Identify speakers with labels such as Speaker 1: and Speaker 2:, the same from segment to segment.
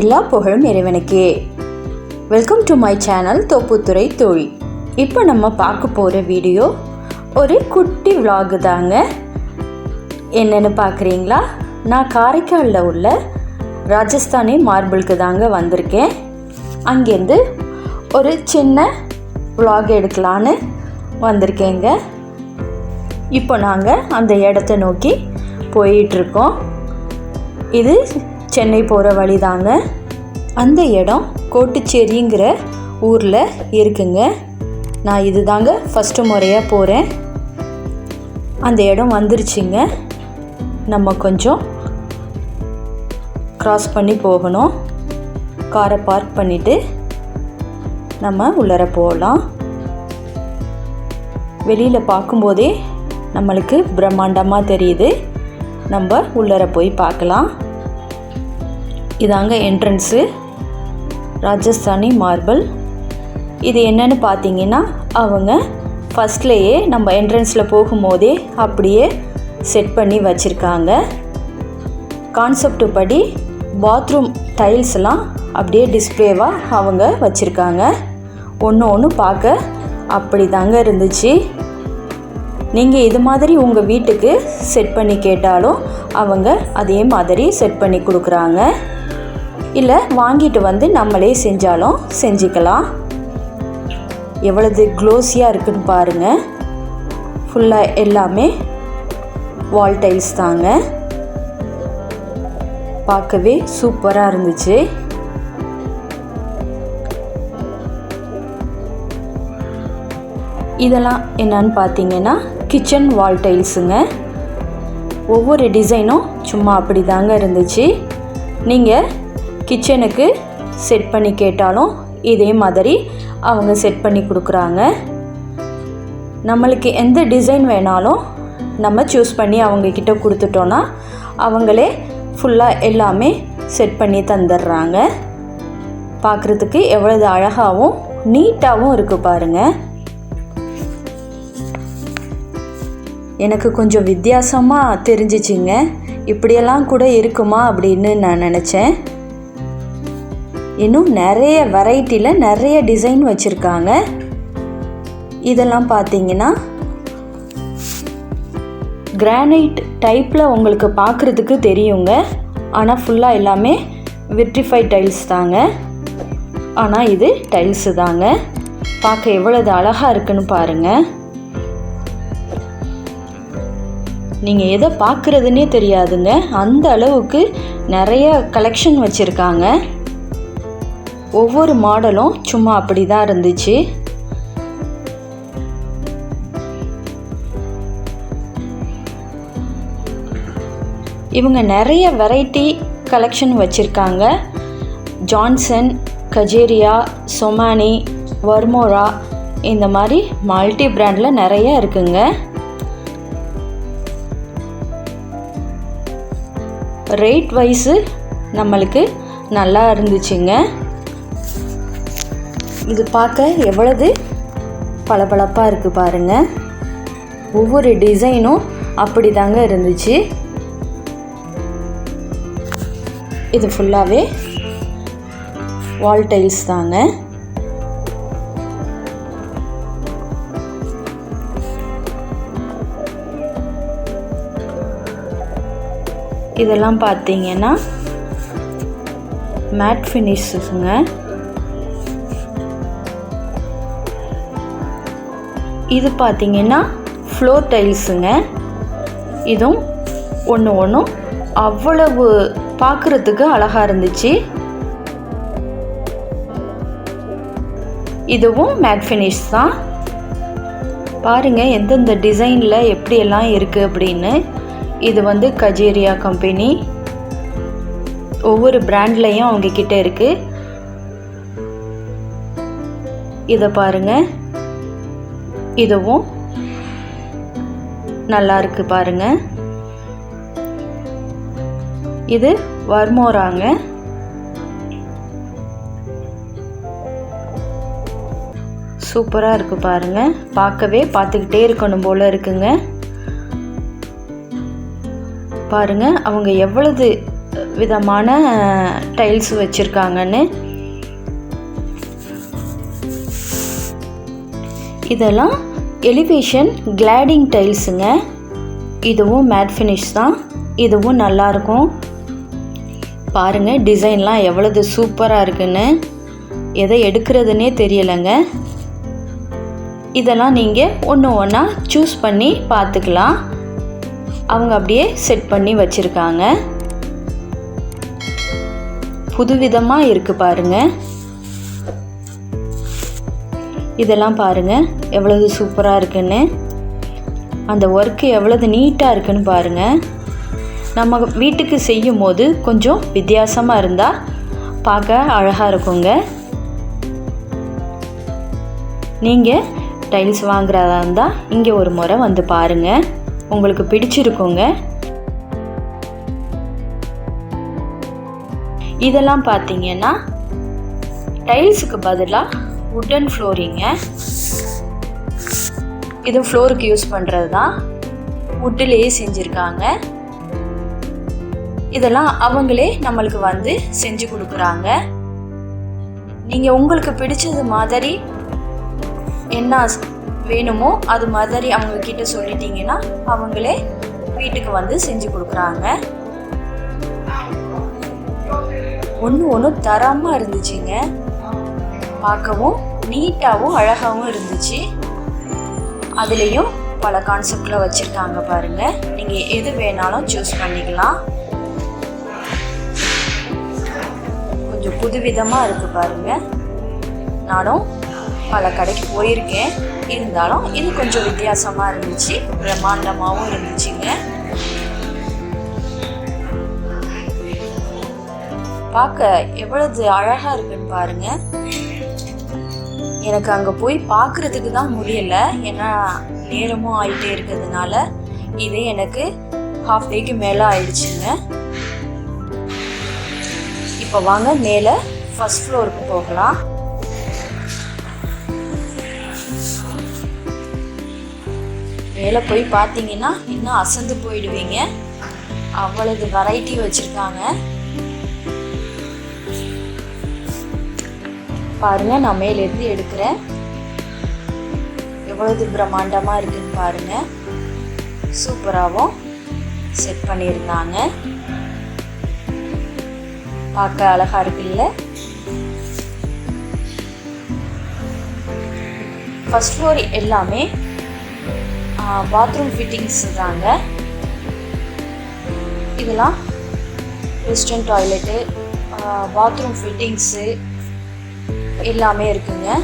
Speaker 1: எல்லா புகழும் இறைவனுக்கே. Welcome to my channel Thopputhurai தோழி இப்போ நம்ம பார்க்க போகிற வீடியோ ஒரு குட்டி விலாகு தாங்க. என்னென்னு பார்க்குறீங்களா? நான் காரைக்காலில் உள்ள ராஜஸ்தானி மார்பிளுக்கு தாங்க வந்திருக்கேன். அங்கேருந்து ஒரு சின்ன விலாக் எடுக்கலான்னு வந்திருக்கேங்க. இப்போ நாங்கள் அந்த இடத்த நோக்கி போயிட்டுருக்கோம். இது சென்னை போகிற வழி தாங்க அந்த இடம் கோட்டுச்சேரிங்கிற ஊரில் இருக்குங்க. நான் இது தாங்க ஃபஸ்ட்டு முறையாக போகிறேன் அந்த இடம் வந்துருச்சுங்க. நம்ம கொஞ்சம் க்ராஸ் பண்ணி போகணும். காரை பார்க் பண்ணிவிட்டு நம்ம உள்ளர போகலாம் வெளியில் பார்க்கும்போதே நம்மளுக்கு பிரம்மாண்டமாக தெரியுது. நம்ம உள்ளர போய் பார்க்கலாம். இதாங்க என்ட்ரன்ஸு ராஜஸ்தானி மார்பிள் இது என்னன்னு பார்த்தீங்கன்னா அவங்க ஃபஸ்ட்லேயே நம்ம என்ட்ரன்ஸில் போகும்போதே அப்படியே செட் பண்ணி வச்சுருக்காங்க. கான்செப்ட் படி பாத்ரூம் டைல்ஸ்லாம் அப்படியே டிஸ்ப்ளேவாக அவங்க வச்சுருக்காங்க. ஒன்று ஒன்று பார்க்க அப்படி தாங்க இருந்துச்சு. நீங்கள் இது மாதிரி உங்கள் வீட்டுக்கு செட் பண்ணி கேட்டாலும் அவங்க அதே மாதிரி செட் பண்ணி கொடுக்குறாங்க. இல்லை வாங்கிட்டு வந்து நம்மளே செஞ்சாலும் செஞ்சுக்கலாம். எவ்வளவு க்ளோஸியாக இருக்குன்னு பாருங்கள் ஃபுல்லாக எல்லாமே வால் டைல்ஸ் தாங்க. பார்க்கவே சூப்பராக இருந்துச்சு. இதெல்லாம் என்னன்னு பார்த்தீங்கன்னா கிச்சன் வால் டைல்ஸுங்க ஒவ்வொரு டிசைனும் சும்மா அப்படி தாங்க இருந்துச்சு. நீங்கள் கிச்சனுக்கு செட் பண்ணி கேட்டாலும் இதே மாதிரி அவங்க செட் பண்ணி கொடுக்குறாங்க. நம்மளுக்கு எந்த டிசைன் வேணாலும் நம்ம சூஸ் பண்ணி அவங்கக்கிட்ட கொடுத்துட்டோன்னா அவங்களே ஃபுல்லாக எல்லாமே செட் பண்ணி தந்துடுறாங்க. பார்க்குறதுக்கு எவ்வளவு அழகாகவும் நீட்டாகவும் இருக்குது பாருங்கள் எனக்கு கொஞ்சம் வித்தியாசமாக தெரிஞ்சிச்சிங்க. இப்படியெல்லாம் கூட இருக்குமா அப்படின்னு நான் நினச்சேன். இன்னும் நிறைய வெரைட்டியில் நிறைய டிசைன் வச்சுருக்காங்க. இதெல்லாம் பார்த்தீங்கன்னா கிரானைட் டைப்பில் உங்களுக்கு பார்க்குறதுக்கு தெரியுங்க. ஆனால் ஃபுல்லாக எல்லாமே விட்ரிஃபை டைல்ஸ் தாங்க. ஆனால் இது டைல்ஸு தாங்க. பார்க்க எவ்வளவு அழகாக இருக்குன்னு பாருங்கள் நீங்கள் எதை பார்க்குறதுனே தெரியாதுங்க. அந்த அளவுக்கு நிறைய கலெக்ஷன் வச்சுருக்காங்க. ஒவ்வொரு மாடலும் சும்மா அப்படி தான் இருந்துச்சு. இவங்க நிறைய வெரைட்டி கலெக்ஷன் வச்சுருக்காங்க. ஜான்சன் கஜேரியா சொமானி வர்மோரா இந்த மாதிரி மல்டி பிராண்டில் நிறைய இருக்குங்க. ரேட் வைஸு நம்மளுக்கு நல்லா இருந்துச்சுங்க. இது பார்க்க எவ்வளவு பளபளப்பாக இருக்குது பாருங்கள் ஒவ்வொரு டிசைனும் அப்படி தாங்க இருந்துச்சு. இது ஃபுல்லாகவே வால் டைல்ஸ் தாங்க. இதெல்லாம் பார்த்தீங்கன்னா மேட் ஃபினிஷஸுங்க இது பார்த்தீங்கன்னா ஃப்ளோர் டைல்ஸுங்க இதுவும் ஒன்று ஒன்றும் அவ்வளவு பார்க்குறதுக்கு அழகாக இருந்துச்சு. இதுவும் மேட் ஃபினிஷ் தான். பாருங்கள் எந்தெந்த டிசைனில் எப்படியெல்லாம் இருக்குது அப்படின்னு. இது வந்து கஜேரியா கம்பெனி ஒவ்வொரு பிராண்ட்லேயும் அவங்க கிட்ட இருக்கு. இதை பாருங்கள் இதுவும் நல்லா இருக்கு பாருங்க. இது வர்மோராங்க. சூப்பராக இருக்குது பாருங்க. பார்க்கவே பார்த்துக்கிட்டே இருக்கணும் போல இருக்குங்க. பாருங்க அவங்க எவ்வளவு விதமான டைல்ஸ் வச்சுருக்காங்கன்னு. இதெல்லாம் எலிவேஷன் கிளாடிங் டைல்ஸுங்க இதுவும் மேட் ஃபினிஷ் தான். இதுவும் நல்லாயிருக்கும் பாருங்கள் டிசைன்லாம் எவ்வளவு சூப்பராக இருக்குன்னு. எதை எடுக்கிறதுனே தெரியலைங்க. இதெல்லாம் நீங்கள் ஒன்று ஒன்றா சூஸ் பண்ணி பார்த்துக்கலாம். அவங்க அப்படியே செட் பண்ணி வச்சுருக்காங்க. புதுவிதமாக இருக்குது பாருங்கள் இதெல்லாம் பாருங்கள் எவ்வளவு சூப்பராக இருக்குன்னு. அந்த ஒர்க்கு எவ்வளவு நீட்டாக இருக்குன்னு பாருங்கள் நம்ம வீட்டுக்கு செய்யும் போது கொஞ்சம் வித்தியாசமாக இருந்தால் பார்க்க அழகாக இருக்குங்க. நீங்கள் டைல்ஸ் வாங்குறதா இருந்தால் இங்கே ஒரு முறை வந்து பாருங்கள் உங்களுக்கு பிடிச்சிருக்குங்க. இதெல்லாம் பார்த்தீங்கன்னா டைல்ஸுக்கு பதிலாக உட்டன் ஃப்ளோரிங்க இது ஃப்ளோருக்கு யூஸ் பண்ணுறது தான் வுட்டிலேயே செஞ்சுருக்காங்க. இதெல்லாம் அவங்களே நம்மளுக்கு வந்து செஞ்சு கொடுக்குறாங்க. நீங்கள் உங்களுக்கு பிடிச்சது மாதிரி என்ன வேணுமோ அது மாதிரி அவங்கக்கிட்ட சொல்லிட்டீங்கன்னா அவங்களே வீட்டுக்கு வந்து செஞ்சு கொடுக்குறாங்க. ஒன்று ஒன்று தரமாக இருந்துச்சுங்க. பார்க்கவும் நீட்டாகவும் அழகாகவும் இருந்துச்சு. அதுலேயும் பல கான்செப்டில் வச்சுருக்காங்க பாருங்கள் நீங்கள் எது வேணாலும் சூஸ் பண்ணிக்கலாம். கொஞ்சம் புதுவிதமாக இருக்குது பாருங்கள் நானும் பல கடைக்கு போயிருக்கேன். இருந்தாலும் இது கொஞ்சம் வித்தியாசமாக இருந்துச்சு. பிரம்மாண்டமாகவும் இருந்துச்சுங்க. பார்க்க எவ்வளவு அழகாக இருக்குன்னு பாருங்கள் எனக்கு அங்கே போய் பார்க்குறதுக்கு தான் முடியல. ஏன்னா நேரமும் ஆயிட்டே இருக்கிறதுனால இது எனக்கு ஹாஃப் டேக்கு மேலே ஆயிடுச்சுங்க. இப்போ வாங்க மேலே ஃபஸ்ட் ஃப்ளோருக்கு போகலாம். மேலே போய் பார்த்தீங்கன்னா இன்னும் அசந்து போயிடுவீங்க. அவ்வளவு வெரைட்டி வச்சுருக்காங்க. பாருங்க நான் மேலேருந்து எடுக்கிறேன். எவ்வளவு பிரம்மாண்டமாக இருக்குன்னு பாருங்க. சூப்பராகவும் செட் பண்ணியிருந்தாங்க. பார்க்க அழகா இருக்குல்ல ஃபஸ்ட் ஃப்ளோர் எல்லாமே பாத்ரூம் ஃபிட்டிங்ஸ் தாங்க. இதெல்லாம் வெஸ்டர்ன் டாய்லெட்டு பாத்ரூம் ஃபிட்டிங்ஸு எல்லாமே இருக்குங்க.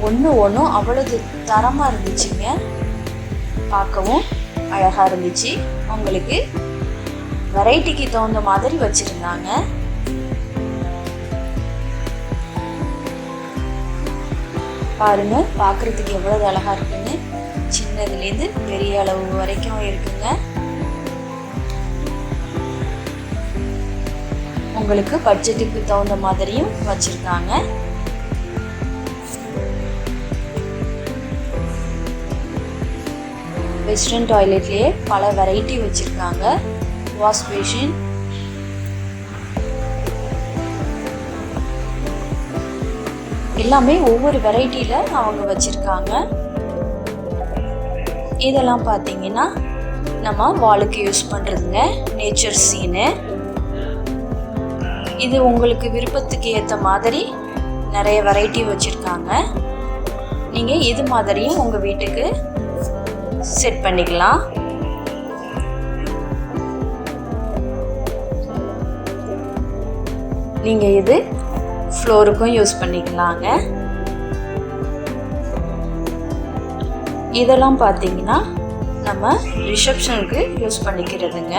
Speaker 1: ஒன்று ஒன்றும் அவ்வளவு தரமாக இருந்துச்சுங்க. பார்க்கவும் அழகாக இருந்துச்சு. உங்களுக்கு வெரைட்டிக்கு தகுந்த மாதிரி வச்சுருந்தாங்க. பாருங்க பார்க்குறதுக்கு எவ்வளவு அழகாக இருக்குன்னு. சின்னதுலேருந்து பெரிய அளவு வரைக்கும் இருக்குங்க. உங்களுக்கு பட்ஜெட்டுக்கு தகுந்த மாதிரியும் வச்சுருக்காங்க. வெஸ்டர்ன் டாய்லெட்லேயே பல வெரைட்டி வச்சுருக்காங்க. வாஷ் பேஷின் எல்லாமே ஒவ்வொரு வெரைட்டியில் அவங்க வச்சுருக்காங்க. இதெல்லாம் பார்த்தீங்கன்னா நம்ம வாளுக்கு யூஸ் பண்ணுறதுங்க நேச்சர் சீனு இது உங்களுக்கு விருப்பத்துக்கு ஏற்ற மாதிரி நிறைய வெரைட்டி வச்சுருக்காங்க. நீங்கள் இது மாதிரியும் உங்கள் வீட்டுக்கு செட் பண்ணிக்கலாம். நீங்கள் இது ஃப்ளோருக்கும் யூஸ் பண்ணிக்கலாங்க. இதெல்லாம் பார்த்தீங்கன்னா நம்ம ரிசப்ஷனுக்கு யூஸ் பண்ணிக்கிறதுங்க.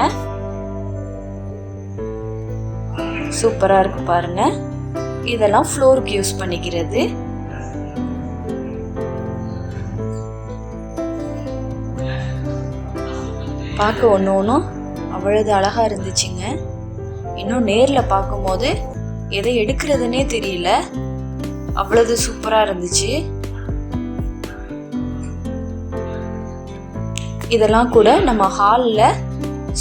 Speaker 1: சூப்பராக இருக்கு பாருங்க. இதெல்லாம் ஃப்ளோருக்கு யூஸ் பண்ணிக்கிறது. பார்க்க ஒன்று ஒன்றும் அவ்வளவு அழகாக இருந்துச்சுங்க. இன்னும் நேரில் பார்க்கும்போது எதை எடுக்கிறதுனே தெரியல. அவ்வளவு சூப்பராக இருந்துச்சு. இதெல்லாம் கூட நம்ம ஹாலில்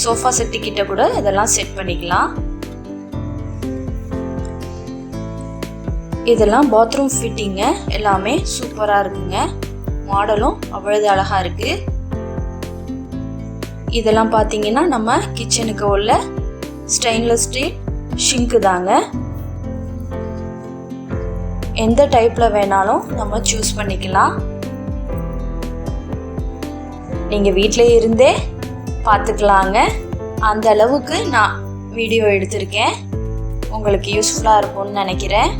Speaker 1: சோஃபா செட்டு கிட்ட கூட இதெல்லாம் செட் பண்ணிக்கலாம். இதெல்லாம் பாத்ரூம் ஃபிட்டிங்க எல்லாமே சூப்பராக இருக்குங்க. மாடலும் அவ்வளவு அழகாக இருக்குது இதெல்லாம் பார்த்தீங்கன்னா நம்ம கிச்சனுக்கு உள்ள ஸ்டெயின்லெஸ் ஸ்டீல் ஷிங்க்கு தாங்க. எந்த டைப்பில் வேணாலும் நம்ம சூஸ் பண்ணிக்கலாம். நீங்கள் வீட்டில் இருந்தே பார்த்துக்கலாங்க அந்த அளவுக்கு நான் வீடியோ எடுத்திருக்கேன். உங்களுக்கு யூஸ்ஃபுல்லாக இருக்கும்னு நினைக்கிறேன்.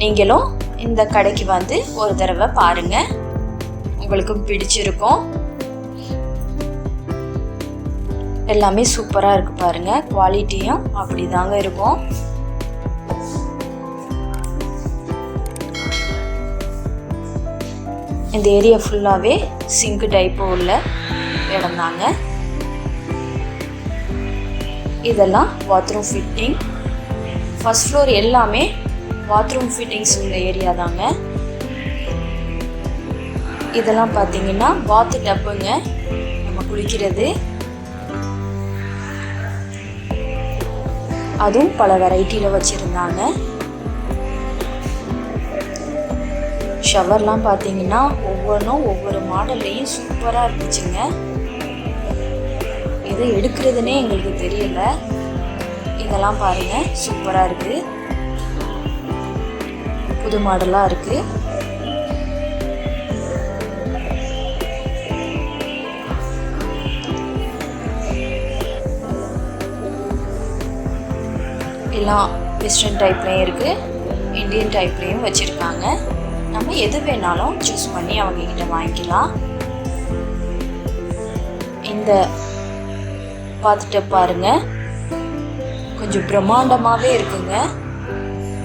Speaker 1: நீங்களும் இந்த கடைக்கு வந்து ஒரு தடவை பாருங்கள் உங்களுக்கும் பிடிச்சிருக்கும். எல்லாமே சூப்பராக இருக்குது பாருங்கள் குவாலிட்டியும் அப்படி தாங்க இருக்கும். இந்த ஏரியா ஃபுல்லாகவே சிங்க் டைப்பு உள்ள இடம் தாங்க. இதெல்லாம் பாத்ரூம் ஃபிட்டிங் ஃபஸ்ட் ஃப்ளோர் எல்லாமே பாத்ரூம் ஃபிட்டிங்ஸ் உள்ள ஏரியா தாங்க. இதெல்லாம் பார்த்தீங்கன்னா பாத்து டப்புங்க நம்ம குளிக்கிறது. அதுவும் பல வெரைட்டியில் வச்சுருந்தாங்க. ஷவர்லாம் பார்த்தீங்கன்னா ஒவ்வொன்றும் ஒவ்வொரு மாடல்லையும் சூப்பராக இருந்துச்சுங்க. எது எடுக்கிறதுனே எங்களுக்கு தெரியல. இதெல்லாம் பாருங்கள் சூப்பராக இருக்குது புது மாடலாக இருக்குது எல்லாம் வெஸ்டர்ன் டைப்லேயும் இருக்குது இந்தியன் டைப்லேயும் வச்சுருக்காங்க. நம்ம எது வேணாலும் சூஸ் பண்ணி அவங்கக்கிட்ட வாங்கிக்கலாம். இந்த பார்த்துட்டு பாருங்க. கொஞ்சம் பிரம்மாண்டமாகவே இருக்குங்க.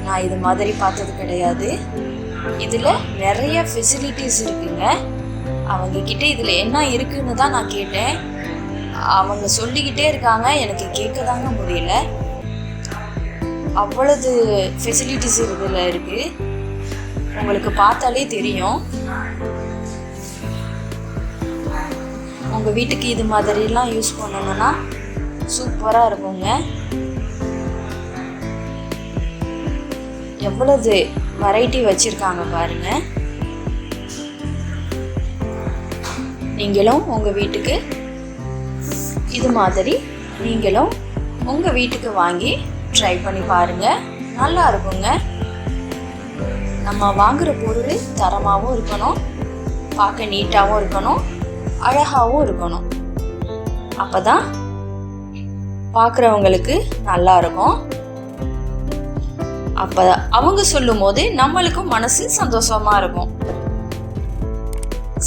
Speaker 1: நான் இது மாதிரி பார்த்தது கிடையாது. இதில் நிறைய ஃபெசிலிட்டிஸ் இருக்குங்க. அவங்கக்கிட்ட இதில் என்ன இருக்குன்னு தான் நான் கேட்டேன். அவங்க சொல்லிக்கிட்டே இருக்காங்க. எனக்கு கேட்க தாங்க முடியல. அவ்வளவு ஃபெசிலிட்டிஸ் இதில் இருக்குது உங்களுக்கு பார்த்தாலே தெரியும். உங்கள் வீட்டுக்கு இது மாதிரிலாம் யூஸ் பண்ணணும்னா சூப்பராக இருக்குங்க. எவ்வளவு வெரைட்டி வச்சுருக்காங்க பாருங்க. நீங்களும் உங்கள் வீட்டுக்கு இது மாதிரி நீங்களும் உங்கள் வீட்டுக்கு வாங்கி ட்ரை பண்ணி பாருங்கள் நல்லா இருக்குங்க. நம்ம வாங்குகிற பொருள் தரமாகவும் இருக்கணும். பார்க்க நீட்டாகவும் இருக்கணும். அழகாகவும் இருக்கணும். அப்போ தான் பார்க்குறவங்களுக்கு நல்லா இருக்கும். அப்போ அவங்க சொல்லும் போதே நம்மளுக்கும் மனசு சந்தோஷமாக இருக்கும்.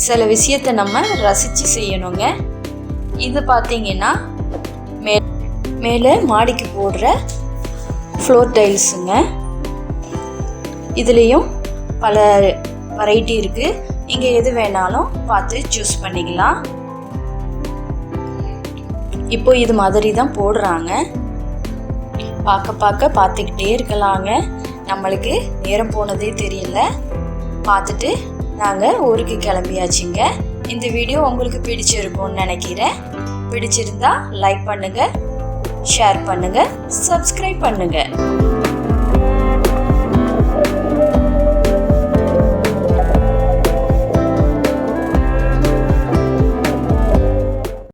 Speaker 1: சில விஷயத்தை நம்ம ரசித்து செய்யணுங்க. இது பார்த்தீங்கன்னா மே மேலே மாடிக்கு போடுற ஃப்ளோர் டைல்ஸுங்க இதுலேயும் பல வெரைட்டி இருக்குது நீங்கள் எது வேணாலும் பார்த்து சூஸ் பண்ணிக்கலாம். இப்போ இது மாதிரி தான் போடுறாங்க. பார்க்க பார்க்க பார்த்துக்கிட்டே இருக்கலாங்க. நம்மளுக்கு நேரம் போனதே தெரியல. பார்த்துட்டு நாங்கள் ஊருக்கு கிளம்பியாச்சுங்க. இந்த வீடியோ உங்களுக்கு பிடிச்சிருக்கும்னு நினைக்கிறேன். பிடிச்சிருந்தா லைக் பண்ணுங்கள் ஷேர் பண்ணுங்கள் சப்ஸ்கிரைப் பண்ணுங்கள்